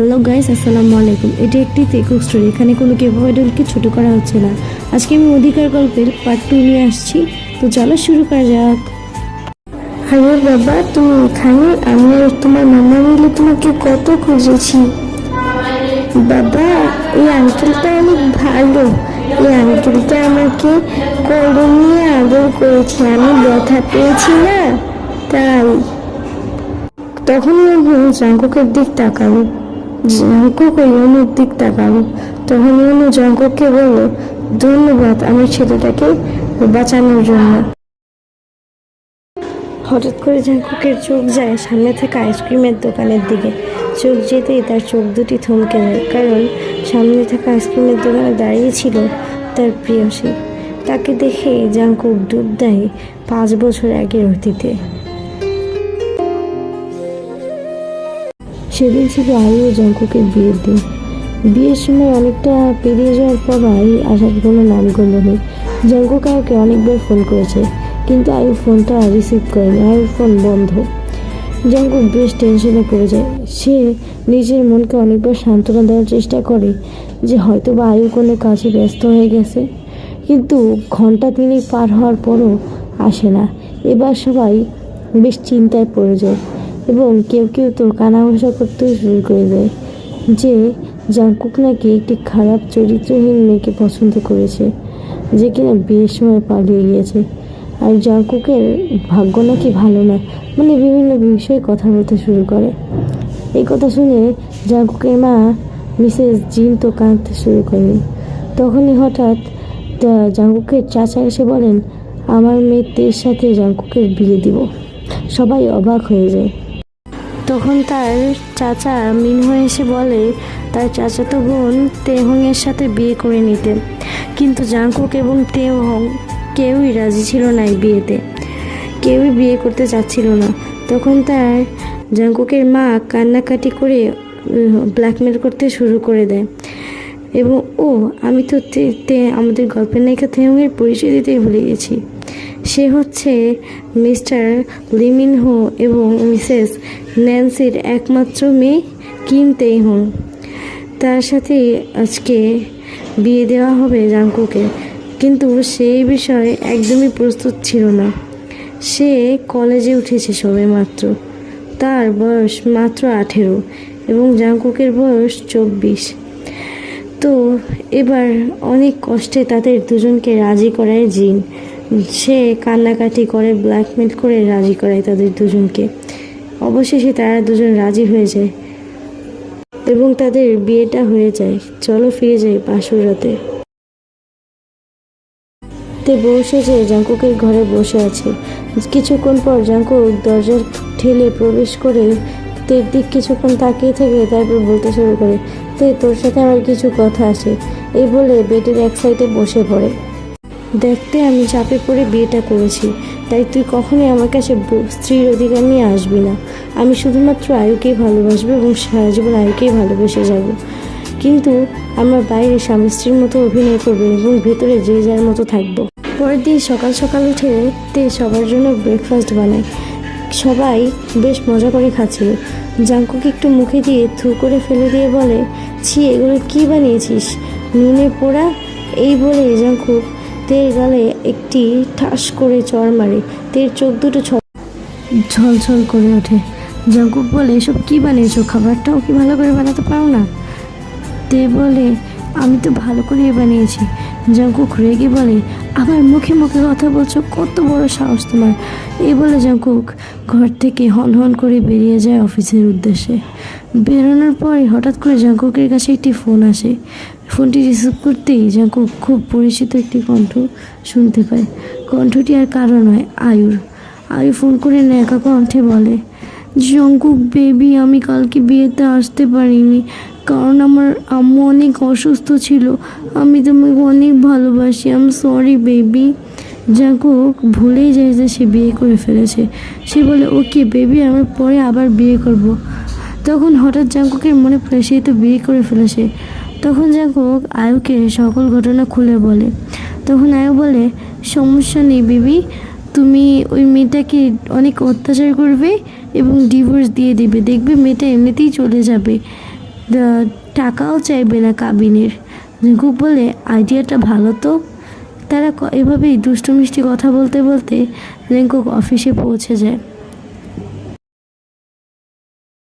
Hello guys, আসসালামু আলাইকুম। এটি একটি তেকুক স্টোরি এখানে কোনো কেপ আইডলকে ছোট করা হচ্ছে না। আজকে আমি অধিকার গল্পের পার্ট টু নিয়ে আসছি। তো চলো শুরু করা যাক। আরে বাবা, তুমি এখানে? আমি আর তোমার মামা মিলে তোমাকে কত খুঁজেছি। বাবা, এই আঙ্কেলটা অনেক ভালো। এই আঙ্কেলটা আমাকে কোলে নিয়ে আদর করেছে। আমি ব্যথা পেয়েছি না, তাই। তখনই অনু জাঙ্কুকের দিক তাকালো জাঙ্কুক ওই দিক তাকালো তখন অনু জাঙ্কুককে বলল, ধন্যবাদ আমার ছেলেটাকে বাঁচানোর জন্য। হঠাৎ করে জাঙ্কুকের চোখ যায় সামনে থাকা আইসক্রিমের দোকানের দিকে। চোখ যেতেই তার চোখ দুটি থমকে যায়, কারণ সামনে থাকা আইসক্রিমের দোকানে দাঁড়িয়ে ছিল তার প্রিয়সী। তাকে দেখে জাঙ্কুক ডুব দেয় পাঁচ বছর আগের অতীতে। সেদিন ছিল আয়ু ও জাঙ্কুকের বিয়ের দিন। বিয়ের সময় অনেকটা পেরিয়ে যাওয়ার পর আয়ু আসার কোনো নাম গন্ধ নেই। জাঙ্কুক আয়ুকে অনেকবার ফোন করেছে, কিন্তু আয়ু ফোনটা রিসিভ করেনি। আয়ুর ফোন বন্ধ। জাঙ্কুক বেশ টেনশনে পড়ে যায়। সে নিজের মনকে অনেকবার সান্ত্বনা দেওয়ার চেষ্টা করে যে হয়তো বা আয়ু কোনো কাজে ব্যস্ত হয়ে গেছে। কিন্তু ঘণ্টা তিনি পার হওয়ার পরও আসে না। এবার সবাই বেশ চিন্তায় পড়ে যায়। এবং কেউ কেউ তো কানাঘোষা করতেও শুরু করে দেয়। যে জাঙ্কুক নাকি একটি খারাপ চরিত্রহীন মেয়েকে পছন্দ করেছে, যে কিনা বিয়ের সময় পালিয়ে গিয়েছে। আর জাঙ্কুকের ভাগ্য নাকি ভালো না মানে বিভিন্ন বিষয়ে কথা বলতে শুরু করে। এই কথা শুনে জাঙ্কুকের মা মিসেস জিন তো কাঁদতে শুরু করেন। তখনই হঠাৎ জাঙ্কুকের চাচা এসে বলেন, আমার মেয়ে মেয়ের সাথে জাঙ্কুকের বিয়ে দিব। সবাই অবাক হয়ে যায়। তখন তার চাচা মিনহো এসে বলে, তার চাচাতো বোন তেহংয়ের সাথে বিয়ে করে নিতে। কিন্তু জাংকুক এবং তেহং কেউই রাজি ছিল না এই বিয়েতে। কেউই বিয়ে করতে চাচ্ছিল না। তখন তার জাংকুকের মা কান্নাকাটি করে ব্ল্যাকমেল করতে শুরু করে দেয়। এবং ও আমি তো তে- আমাদের গল্পের নায়িকা তেহংয়ের পরিচয় দিতেই ভুলে গেছি। সে হচ্ছে মিস্টার লিমিন হো এবং মিসেস ন্যান্সির একমাত্র মেয়ে কিম তেইহন। তার সাথে আজকে বিয়ে দেওয়া হবে জাঙ্কুকে কিন্তু সেই বিষয়ে একদমই প্রস্তুত ছিল না। সে কলেজে উঠেছে সবে মাত্র। তার বয়স মাত্র আঠেরো এবং জাঙ্কুকের বয়স চব্বিশ। তো এবার অনেক কষ্টে তাদের দুজনকে রাজি করায় জিন। সে কান্নাকাটি করে ব্ল্যাকমেল করে রাজি করায় তাদের দুজনকে। অবশেষে তারা দুজন রাজি হয়ে যায় এবং তাদের বিয়েটা হয়ে যায়। চলো ফিরে যাই বাসর রাতে। তে বসে যে জাঙ্কুকের ঘরে বসে আছে। কিছুক্ষণ পর জাঙ্কুক দরজার ঠেলে প্রবেশ করে তের দিক কিছুক্ষণ তাকিয়ে থেকে তারপর বলতে শুরু করে, তে, তোর সাথে আমার কিছু কথা আছে। এই বলে বেডের এক সাইডে বসে পড়ে। দেখতে আমি চাপে পড়ে বিয়েটা করেছি, তাই তুই কখনোই আমার কাছে স্ত্রীর অধিকার নিয়ে আসবি না। আমি শুধুমাত্র আয়ুকেই ভালোবাসবো এবং সারা জীবন আয়ুকেই ভালোবেসে যাব। কিন্তু আমরা বাইরে স্বামী স্ত্রীর মতো অভিনয় করব এবং ভেতরে যে যার মতো থাকব। পরের দিন সকাল সকাল উঠে তে সবার জন্য ব্রেকফাস্ট বানায় সবাই বেশ মজা করে খাচ্ছিল জাঙ্কুকে একটু মুখে দিয়ে থু করে ফেলে দিয়ে বলে, ছি, এগুলো কি বানিয়েছিস? নুনে পোড়া? এই বলে জাঙ্কুক তের গালে একটি ঠাস করে চড় মারে। তের চোখ দুটো ঝলঝল করে ওঠে। জাঙ্কুক বলে, এসব কি বানিয়েছো? খাবারটাও কি ভালো করে বানাতে পারো না? তে বলে, আমি তো ভালো করেই বানিয়েছি। জাঙ্কুক রেগে বলে, আমার মুখে মুখে কথা বলছো, কত বড় সাহস তোমার। এই বলে জাঙ্কুক ঘর থেকে হন হন করে বেরিয়ে যায় অফিসের উদ্দেশ্যে। বেরোনোর পরে হঠাৎ করে জাঙ্কুকের কাছে একটি ফোন আসে। ফোনটি রিসিভ করতেই জাঙ্কুক খুব পরিচিত একটি কণ্ঠ শুনতে পায়। কণ্ঠটি আর কারও নয়, আয়ুর। আয়ু ফোন করে ন্যাকা কণ্ঠে বলে, জঙ্কুক বেবি আমি কালকে বিয়েতে আসতে পারিনি। কারণ আমার আম্মু অনেক অসুস্থ ছিল। আমি তোমাকে অনেক ভালোবাসি। আম সরি বেবি জাঙ্কুক ভুলেই যায় যে সে বিয়ে করে ফেলেছে। সে বলে, ওকে বেবি আমরা পরে আবার বিয়ে করব। তখন হঠাৎ জাঙ্কুকের মনে পড়ে সে তো বিয়ে করে ফেলেছে। তখন জাঙ্কুক আয়ুকে সকল ঘটনা খুলে বলে। তখন আয়ু বলে, সমস্যা নেই বিবি, তুমি ওই মেয়েটাকে অনেক অত্যাচার করবে এবং ডিভোর্স দিয়ে দিবে। দেখবে মেয়েটা এমনিতেই চলে যাবে। টাকাও চাইবে না কাবিনের। জঙ্কুক বলে, আইডিয়াটা ভালো তো। তারা এভাবেই দুষ্টু মিষ্টি কথা বলতে বলতে রেঙ্কুক অফিসে পৌঁছে যায়।